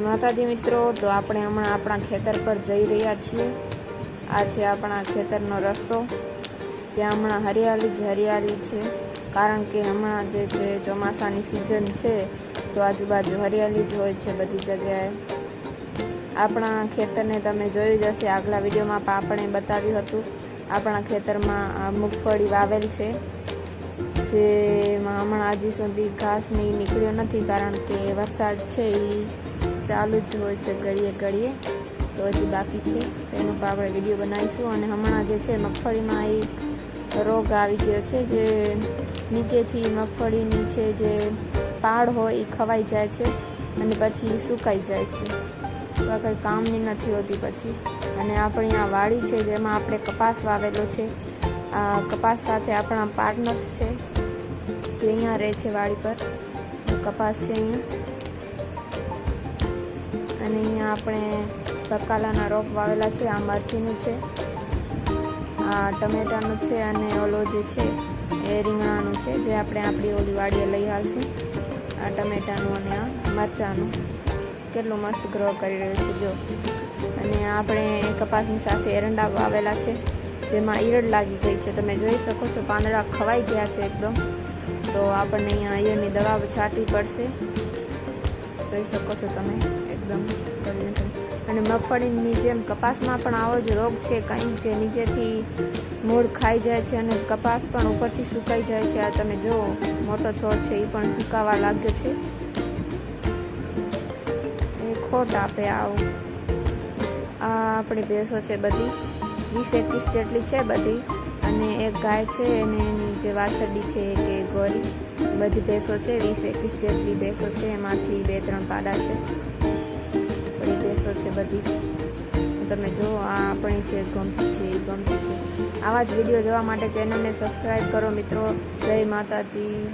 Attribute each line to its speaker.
Speaker 1: માતાજી મિત્રો, તો આપણે હમણાં આપણા ખેતર પર જઈ રહ્યા છીએ. આ છે આપણા ખેતરનો રસ્તો, જ્યાં હમણાં હરિયાળી જ હરિયાળી છે. કારણ કે હમણાં જે છે, ચોમાસાની સિઝન છે, તો આજુબાજુ હરિયાળી જ હોય છે બધી જગ્યાએ. આપણા ખેતરને તમે જોયું જ હશે, આગલા વિડીયોમાં પણ આપણે બતાવ્યું હતું. આપણા ખેતરમાં મગફળી વાવેલ છે, જેમાં હમણાં હજી સુધી ઘાસ નહીં નીકળ્યો નથી, કારણ કે વરસાદ છે એ ચાલુ જ હોય છે ઘડીએ ઘડીએ. તો હજી બાકી છે. તો પર આપણે વીડિયો બનાવીશું. અને હમણાં જે છે મગફળીમાં એક રોગ આવી ગયો છે જે નીચેથી મગફળી નીચે જે પાડ હોય એ ખવાઈ જાય છે અને પછી સુકાઈ જાય છે. આ કંઈ કામની નથી હોતી પછી. અને આપણી આ વાડી છે જેમાં આપણે કપાસ વાવેલો છે. આ કપાસ સાથે આપણા પાર્ટનર છે જે અહીંયા રહે છે વાડી પર. કપાસ છે અહીંયા. અને અહીંયા આપણે બકાલાના રોપ વાવેલા છે, આ મરચીનું છે, આ ટમેટાનું છે અને ઓલો જે છે એ રીંગણાનું છે, જે આપણે આપણી ઓલી વાડીએ લઈ આવીશું. આ ટમેટાનું અને આ મરચાંનું. કેટલું મસ્ત ગ્રો કરી રહ્યું છે, જો. અને આપણે કપાસની સાથે એરંડા વાવેલા છે, જેમાં ઈયળ લાગી ગઈ છે. તમે જોઈ શકો છો, પાંદડા ખવાઈ ગયા છે એકદમ. તો આપણને અહીંયા ઈયળની દવા છાંટવી પડશે. જોઈ શકો છો તમે, એકદમ. મગફળીની જેમ કપાસમાં પણ આવો જ રોગ છે કંઈક જે નીચેથી મૂળ ખાઈ જાય છે અને કપાસ પણ ઉપરથી સુકાઈ જાય છે. આ તમે જુઓ, મોટો છોડ છે એ પણ સુકાવા લાગ્યો છે. એ ખોટ આપે આવું. આ આપણી ભેંસો છે બધી. વીસ એકવીસ જેટલી છે બધી. અને એક ગાય છે, અને એની જે વાછરડી છે એ ગોરી. બધી ભેંસો છે, વીસ એકવીસ જેટલી ભેંસો છે, એમાંથી બે ત્રણ પાડા છે. ભેંસો છે બધી. તમે જુઓ આ આપણી જે ગમતી છે, એ ગમતી છે. આવા જ વીડિયો જોવા માટે ચેનલને સબસ્ક્રાઈબ કરો મિત્રો. જય માતાજી.